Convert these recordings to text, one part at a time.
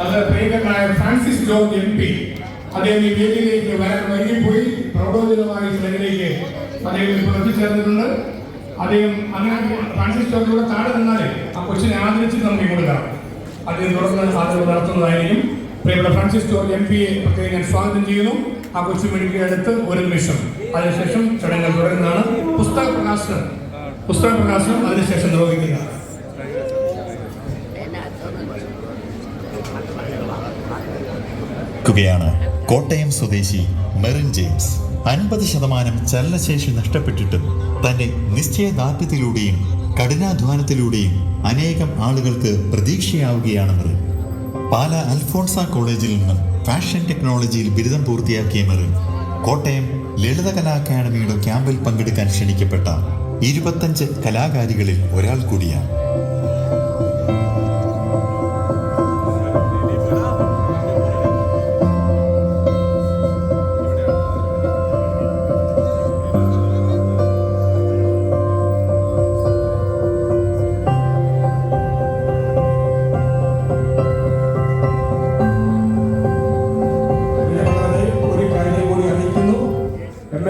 അത് പ്രിയങ്കരനായ Francis John M P. അദ്ദേഹം ഈ വേദിയിലേക്ക് വരാൻ വൈകിപ്പോയി പ്രൗഢോദിതമായ ചടങ്ങിലേക്ക് അദ്ദേഹം ഇപ്പോൾ എത്തിച്ചേർന്നിട്ടുണ്ട്. അദ്ദേഹം അങ്ങനെ ഫ്രാൻസിസ് ജോർജിലൂടെ താഴെ നിന്നാലേ ആ കൊച്ചിനെ ആദരിച്ച് നമുക്ക് കൊടുക്കാം അദ്ദേഹം തുടർന്ന് ആദരവ് നടത്തുന്നതായിരിക്കും. പ്രിയപ്പെട്ട ഫ്രാൻസിസ് ജോർജ് എം പിയെ പ്രത്യേകം ഞാൻ സ്വാഗതം ചെയ്യുന്നു. ആ കൊച്ചു മെഡിക്കൽ അടുത്ത് ഒരു നിമിഷം. അതിനുശേഷം ചടങ്ങുകൾ തുടരുന്നതാണ്. പുസ്തക പ്രകാശനം. പുസ്തക പ്രകാശനം അതിനുശേഷം നിർവഹിക്കുന്നതാണ്. ക്കുകയാണ് കോട്ടയം സ്വദേശി മെറിൻ ജെയിംസ്. അൻപത് ശതമാനം ചലനശേഷി നഷ്ടപ്പെട്ടിട്ടും തന്റെ നിശ്ചയദാർഢ്യത്തിലൂടെയും കഠിനാധ്വാനത്തിലൂടെയും അനേകം ആളുകൾക്ക് പ്രതീക്ഷയാവുകയാണ് മെറിൻ. പാല അൽഫോൺസ കോളേജിൽ നിന്നും ഫാഷൻ ടെക്നോളജിയിൽ ബിരുദം പൂർത്തിയാക്കിയ മെറിൻ കോട്ടയം ലളിതകലാ അക്കാദമിയുടെ ക്യാമ്പിൽ പങ്കെടുക്കാൻ ക്ഷണിക്കപ്പെട്ട ഇരുപത്തഞ്ച് കലാകാരികളിൽ ഒരാൾ കൂടിയാണ്.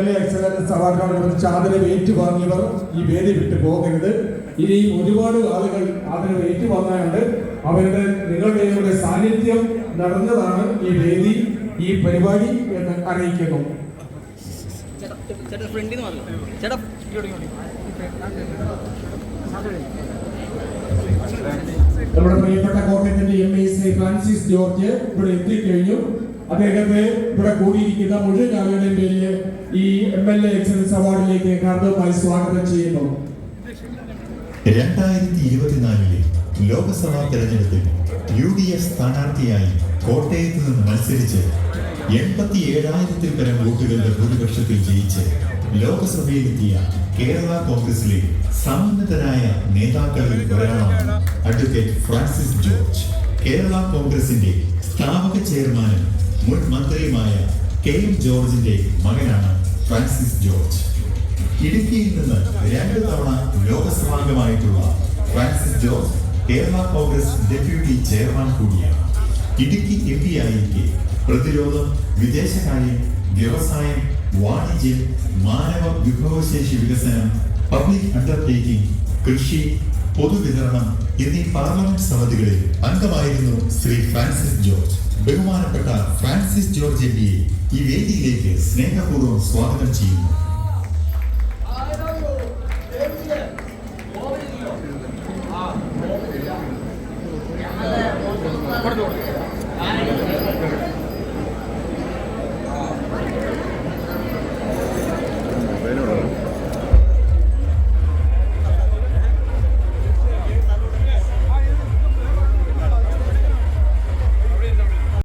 എം എൽ എ എക്സലൻസ് അവാർഡിനോടനുബന്ധിച്ച് ആദരവ് ഏറ്റുവാങ്ങിയവർ ഈ വേദി വിട്ടു പോകരുത്. ഇനി ഒരുപാട് ആളുകൾ ആദരവ് ഏറ്റുവാങ്ങാനുണ്ട് അവരുടെ നിങ്ങളുടെ സാന്നിധ്യം നടന്നതാണ് ഈ വേദി ഈ പരിപാടി എന്ന് അറിയിക്കുന്നു. ചേട്ടാ ചേട്ടാ ഫ്രണ്ടിൽ നിന്ന് വന്നു ചേട്ടാ നമ്മുടെ പ്രിയപ്പെട്ട കോട്ടയത്തിന്റെ M A C Francis George ഇവിടെ എത്തിക്കഴിഞ്ഞു. അദ്ദേഹത്തെ ഇവിടെ കൂടിയിരിക്കുന്ന മുഴുവൻ ആളുകളുടെയും പേര് ഈ എം എൽ എ എക്സലൻസ് അവാർഡിലേക്ക് ഹാർദവമായി സ്വാഗതം ചെയ്യുന്നു. രണ്ടായിരത്തി ഇരുപത്തിനാലിലെ ലോക്സഭാ തെരഞ്ഞെടുപ്പിൽ യു ഡി എഫ് സ്ഥാനാർത്ഥിയായി കോട്ടയത്ത് നിന്ന് മത്സരിച്ച് എൺപത്തി ഏഴായിരത്തിൽ പരം വോട്ടുകളുടെ ഭൂരിപക്ഷത്തിൽ ജയിച്ച് ലോക്സഭയിലെത്തിയ കേരള കോൺഗ്രസിലെ സമുന്നതരായ നേതാക്കളിൽ ഒരാളാണ് അഡ്വക്കേറ്റ് ഫ്രാൻസിസ് ജോർജ്. കേരള കോൺഗ്രസിന്റെ സ്ഥാപക ചെയർമാനും മുൻ മന്ത്രിയുമായ കെ എം ജോർജിന്റെ മകനാണ് ഫ്രാൻസിസ് ജോർജ്. ഇടുക്കിയിൽ നിന്ന് രണ്ട് തവണ ലോകസഭാംഗമായിട്ടുള്ള ഫ്രാൻസിസ് ജോർജ് കേരള കോൺഗ്രസ് ഡെപ്യൂട്ടി ചെയർമാൻ കൂടിയാണ്. ഇടുക്കി എം പി ആയിരിക്കെ പ്രതിരോധം വിദേശകാര്യം വ്യവസായം വാണിജ്യം മാനവ വിഭവശേഷി വികസനം പബ്ലിക് അണ്ടർടേക്കിംഗ് കൃഷി പൊതുവിതരണം എന്നീ പാർലമെന്റ് സമിതികളിൽ അംഗമായിരുന്നു ശ്രീ ഫ്രാൻസിസ് ജോർജ്. ബഹുമാനപ്പെട്ട ഫ്രാൻസിസ് ജോർജ് എം പിയെ ഈ വേദിയിലേക്ക് സ്നേഹപൂർവം സ്വാഗതം ചെയ്യുന്നു